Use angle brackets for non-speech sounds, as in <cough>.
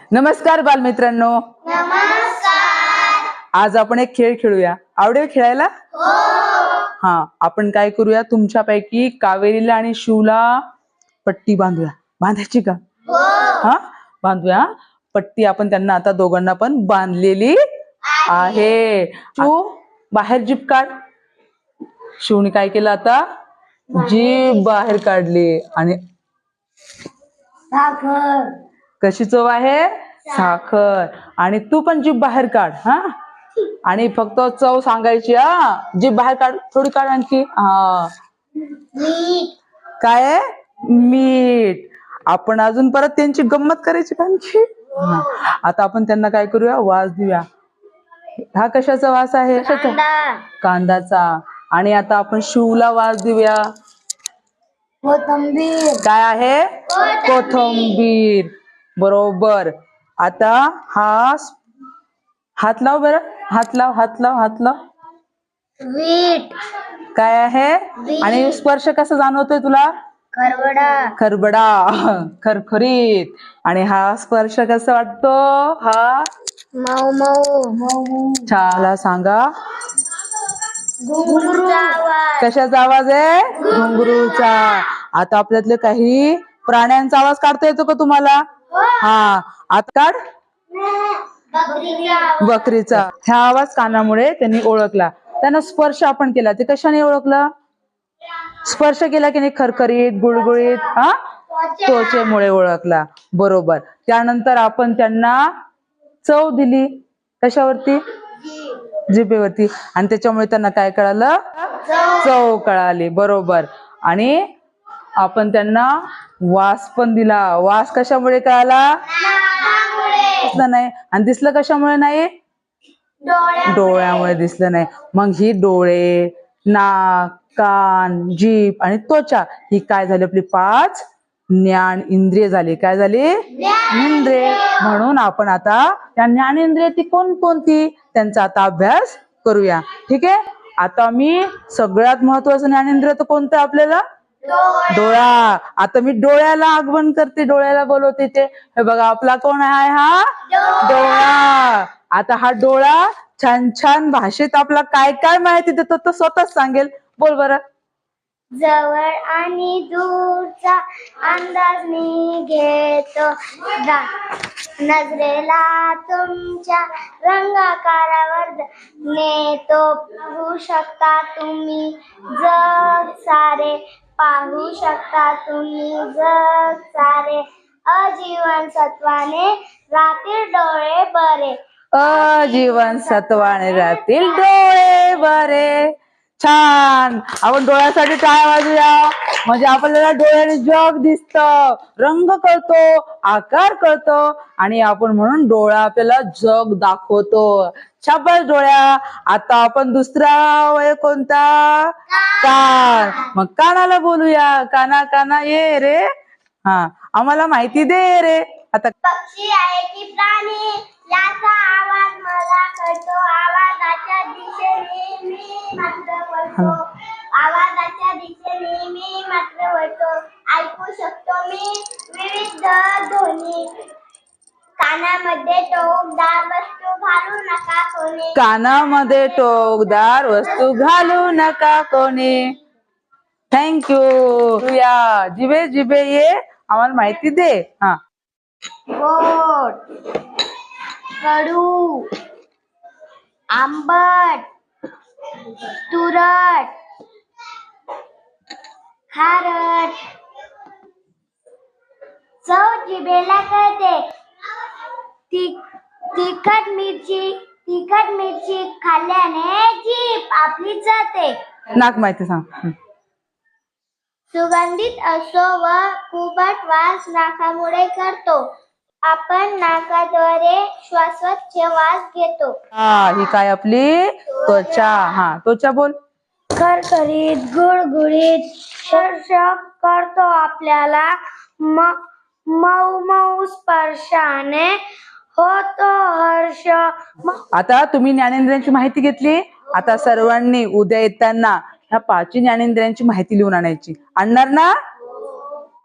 नमस्कार बालमित्रांनो. आज आपण एक खेळ खेळूया. आवडेल खेळायला? हा. आपण काय करूया? तुमच्यापैकी कावेरीला आणि शिवला पट्टी बांधूया. बांधायची का? हा. बांधूया. पट्टी आपण त्यांना आता दोघांना पण बांधलेली आहे. शिव बाहेर जीप काढ. शिवने काय केलं आता? जीप बाहेर काढली आणि कशी चव आहे? साखर. आणि तू पण जीभ बाहेर काढ हा? आणि फक्त चव सांगायची हा? जीभ बाहेर काढ थोडी काढ आणखी. हा. काय मीठ. आपण अजून परत त्यांची गंमत करायची का आणखी? हा. आता आपण त्यांना काय करूया? वास देऊया. हा कशाचा वास आहे? कांदाचा आणि आता आपण शिवला वास देऊया. कोथिंबीर. काय आहे? कोथंबीर. बरोबर. आता हा हात लाव बरं. हात लाव हात लाव हात लाव. वीट. काय आहे? आणि स्पर्श कसा जाणवतोय तुला? करवडा खरबडा. <laughs> खरखरीत. आणि हा स्पर्श कसा वाटतो? हा? मऊ मऊ. मऊ छाला सांगा. कशाचा आवाज आहे? घुंगरूचा. आता आपल्यातले काही प्राण्यांचा आवाज काढता येतो का तुम्हाला? हा आता काढ. बकरीचा. ह्या आवाज कानामुळे त्यांनी ओळखला. त्यांना स्पर्श आपण केला. ते कशाने ओळखलं? स्पर्श केला की नाही? खरखरीत गुळगुळीत हा? त्वचेमुळे ओळखला. बरोबर. त्यानंतर आपण त्यांना चव दिली. कशावरती? जिभेवरती. आणि त्याच्यामुळे त्यांना काय कळालं? चव. कळाली. बरोबर. आणि आपण त्यांना वास पण दिला. वास कशामुळे कळाला? दिसलं नाही. आणि दिसलं कशामुळे नाही? डोळ्या डोळ्यामुळे दिसलं नाही. मग ही डोळे नाक कान जीभ आणि त्वचा ही काय झाली? आपली पाच ज्ञान इंद्रिय झाली. काय झाली? इंद्रिय. म्हणून आपण आता या ज्ञानेंद्रिय ती कोणकोणती? त्यांचा आता अभ्यास करूया. ठीक आहे? आता मी सगळ्यात महत्वाचं ज्ञानेंद्रिय तर कोणतं आपल्याला? डोळा. आता मी डोळ्याला आगमन करते डोळ्याला बोलवते ते हे बघा आपला कोण आहे हा? डोळा. आता हा डोळा छान छान भाषेत आपला काय काय माहिती देतो तो स्वतःच सांगेल. बोल बरं. जवळ आणि दूरचा अंदाज मी घेतो. नजरेला तुमच्या रंगाकारावर नेतो. शकता तुम्ही जग सारे पाहू शकता तुम्ही जग सारे. अजीवन सत्वाने रात्री डोळे बरे. अजीवन सत्वाने रातील डोळे बरे. छान. आपण डोळ्यासाठी टाळ्या वाजूया म्हणजे आपल्याला डोळ्याने जग दिसत. रंग कळतो आकार कळतो आणि आपण म्हणून डोळा आपल्याला जग दाखवतो. छापा डोळ्या. आता आपण दुसरा वय कोणता? कान. मग कानाला बोलूया. काना काना ये रे. हा आम्हाला माहिती दे रे. आता पक्षी आहे की प्राणी? याचा आवाज आवाजाच्या दिशेने मी मात्र वळतो. ऐकू शकतो मी विविध ध्वनी. कानामध्ये टोकदार वस्तू घालू नका कोणी. कानामध्ये टोकदार वस्तू घालू नका कोणी. थँक्यू या जिबे जिबे ये. आम्हाला माहिती दे. हा. गोड कडू आंबट तुरट. खारट चव जिभेला कळते. तिखट मिरची तिखट मिरची खाल्ल्याने जीभ आपली जाते. नाक माहिती सांग. सुगंधित असो व कुबट वास नाकामुळे करतो. आपण नाकाद्वारे श्वासोच्छवास घेतो. हा ही काय आपली? त्वचा. हा त्वचा बोल. खरखरीत गुळगुळीत स्पर्श करतो आपल्याला. म- मऊ मऊ स्पर्शाने होतो हर्ष. आता तुम्ही ज्ञानेंद्रियांची माहिती घेतली? आता सर्वांनी उद्या येताना ह्या पाचही ज्ञानेंद्रियांची माहिती लिहून आणायची. आणणार ना?